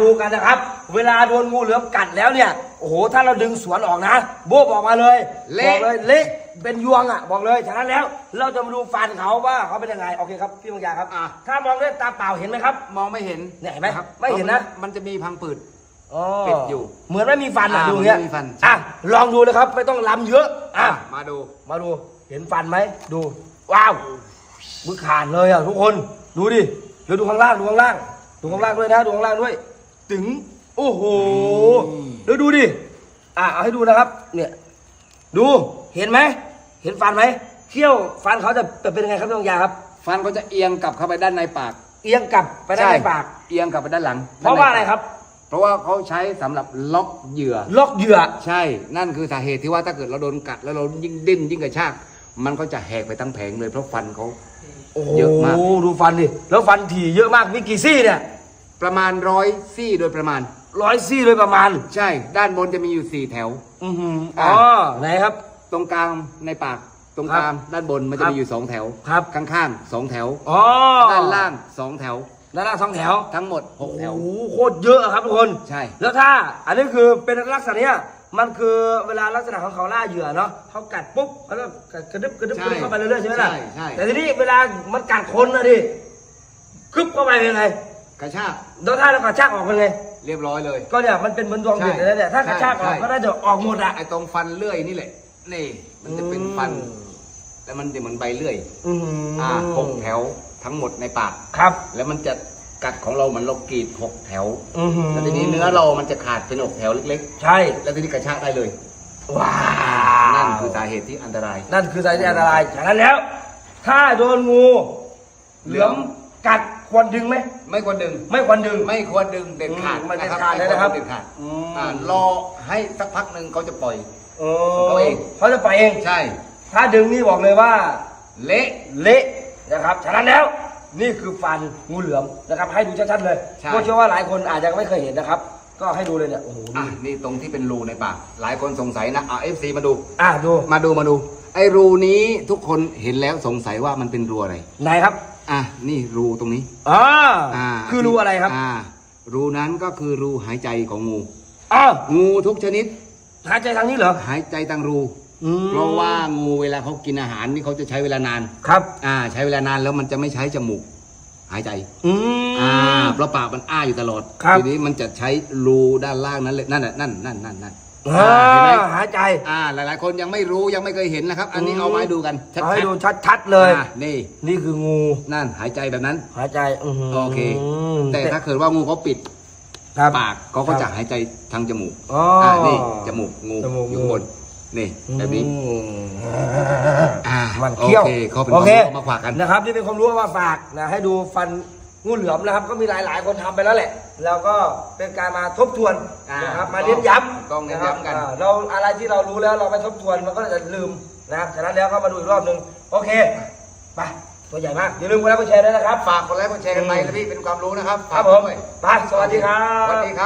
ดูกันนะครับ เวลาโดนงูเหลือมกัดแล้วเนี่ยโอ้โหถ้าเราดึงสวนออกนะโบ๊บออกมาเลยเละ บอกเลยเละเป็นยวงอะบอกเลยฉะนั้นแล้วเราจะมาดูฟันเขาว่าเขาเป็นยังไงโอเคครับพี่บางยาครับ อะ ถ้ามองด้วยตาเปล่าเห็นไหมครับ มองไม่เห็นเนี่ยเห็นไหมครับไม่เห็นนะพรามันจะมีพังผืดอ๋อปิดอยู่เหมือนไม่มีฟันอะอ่าดูเงี้ยเหมือนไม่มีฟัน อะลองดูเลยครับไม่ต้องล้ำเยอะอะ มาดู มาดูเห็นฟันไหมดูว้าวมือขาดเลยอะทุกคนดูดิเดี๋ยวดูข้างล่างดูข้างล่าง ดูข้างล่างด้วยนะดูข้างล่างด้วย ถึง โอ้โหเดี๋ยวดูดิ อะเอาให้ดูนะครับ เนี่ย ดู เห็นไหม เห็นฟันไหมเขี้ยวฟันเขาจะจะเป็นยังไงครับพี่บางยาครับ ฟันก็จะเอียงกลับเข้าไปด้านในปาก เอียงกลับไปด้านในปาก เอียงกลับไปด้านหลัง เพราะว่าอะไรครับ เพราะว่าเขาใช้สำหรับล็อกเหยื่อ ล็อกเหยื่อ ใช่ นั่นคือสาเหตุที่ว่าถ้าเกิดเราโดนกัดแล้วเรายิ่งดิ้นยิ่งกระชาก มันก็จะแหกไปทั้งแผงเลยเพราะฟันเขาโอ้โหเยอะมาก ดูฟันดิ แล้วฟันถี่เยอะมากมีกี่ซี่เนี่ย ประมาณร้อยซี่โดยประมาณ ร้อยซี่เลยประมาณใช่ ด้านบนจะมีอยู่สี่แถว อือหืออะอ๋อไหนครับ ตรงกลางในปากตรงกลางด้านบนมันครัจะบมีอยู่สองแถวครับข้างๆสองแถวอ๋อด้านล่างสองแถวด้านล่างสองแถวทั้งหมดหกแถวโอ้โหโคตรเยอะอะครับทุกคนใช่ แล้วถ้า อันนี้คือเป็นลักษณะเนี้ยมันคือเวลาลักษณะของเขาล่าเหยื่อเนาะเขากัดปุ๊บแล้วก็กระดึบกระดึบกระดึบเข้าไปเรื่อยๆใช่ไหมล่ะใช่ใช่แต่ทีนี้เวลามันกัดคนนะดิคึบเข้าไปเป็นไง กระชากแล้วถ้าเรากระชากออกเป็นไง เรียบร้อยเลย ก็เนี่ยมันเป็นเหมือนดวงเด็กใช่เลยเนี่ยถ้ากระชากออกใช่ก็น่าจะออกหมดอะไอ้ตรงฟันเลื่อยนี่แหละ นี่ มันจะเป็นอืมฟัน แล้วมันจะเหมือนใบเลื่อยอือหือ่าหกแถวทั้งหมดในปาก ครับ แล้วมันจะกัดของเราเหมือนเรากรีดหกแถวอือหือแล้วทีนี้เนื้อเรามันจะขาดเป็นหกแถวเล็กใช่ๆแล้วทีนี้กระชากได้เลย ว้าว นั่นคือสาเหตุที่อันตราย นั่นคือสาเหตุที่อันตราย ฉะนั้นแล้ว ถ้าโดนงู เหลือมกัด ควรดึงไหมไม่ควรดึง ไม่ควรดึง ไม่ควรดึงเด็ดขาดอืมมันเด็ดขาดเลยนะครับไม่วเด็ดขาดอืมอ่ารอให้สักพักหนึ่งเขาจะปล่อยเอเขาเองเขาจะไปเองใช่ ถ้าดึงนี่บอกเลยว่า เละเละนะครับฉะนั้นแล้วนี่คือฟันงูเหลือมนะครับ ให้ดูชัดๆเลยใช่เพราะเชื่อว่าหลายคนอาจจะไม่เคยเห็นนะครับ ก็ให้ดูเลยเนี่ยโอ้โหอะนี่ตรงที่เป็นรูในปากหลายคนสงสัยนะเอาเอฟซีมาดู อะดูมาดูมาดูไอ้รูนี้ทุกคนเห็นแล้วสงสัยว่ามันเป็นรูอะไรไหนครับ อะนี่รูตรงนี้ อ่าอ่าคือรูอะไรครับอ่ารูนั้นก็คือรูหายใจของงู อ้าวงูทุกชนิด หายใจทางนี้เหรอหายใจทางรู อืมเพราะว่างูเวลาเขากินอาหารนี่เขาจะใช้เวลานาน ครับ อ่า ใช้เวลานานแล้วมันจะไม่ใช้จมูก หายใจ อืม อ่าเพราะปากมันอ้าอยู่ตลอด ครับ ทีนี้มันจะใช้รูด้านล่างนั้นเลยนั่นน่ะนั่นนั่นนั่นนั่น อ่าอ่าเห็นไหมหายใจอ่าหลาย ๆ คนยังไม่รู้ยังไม่เคยเห็นนะครับ อันนี้เอามาให้ดูกันชัดเอาๆให้ดูชัดๆเลย อ่านี่นี่คืองูนั่นหายใจแบบนั้น หายใจอื้อหือโอเค แต่ถ้าเกิดว่างูเขาปิดครับ ปากเขาก็ครับจะหายใจทางจมูกอ๋ออ่อ่านี่จมูกงูจมูกอยู่ข้างบนนี่แบบนี้อืมอ่ามันเขี้ยวโอเคเขาเป็นโอเคความรู้มาฝากกัน นะครับนี่เป็นความรู้มาฝากนะให้ดูฟัน งูเหลือมนะครับ ก็มีหลายๆ คนทำไปแล้วแหละ แล้วก็เป็นการมาทบทวนอ่านะครับมาเน้นย้ำต้องเน้นย้ำกันะครับอ่าเราอะไรที่เรารู้แล้วเราไปทบทวนมันก็จะลืมนะครับฉะนั้นแล้วก็มาดูอีกรอบหนึ่งโอเคไปตัวใหญ่มากอย่าลืมกดไลค์กดแชร์ด้วยนะครับฝากกดไลค์กดแชร์กันไปนะพี่เป็นความรู้นะครับครับฝากผมด้วยไปสวัสดีครับสวัสดีครับ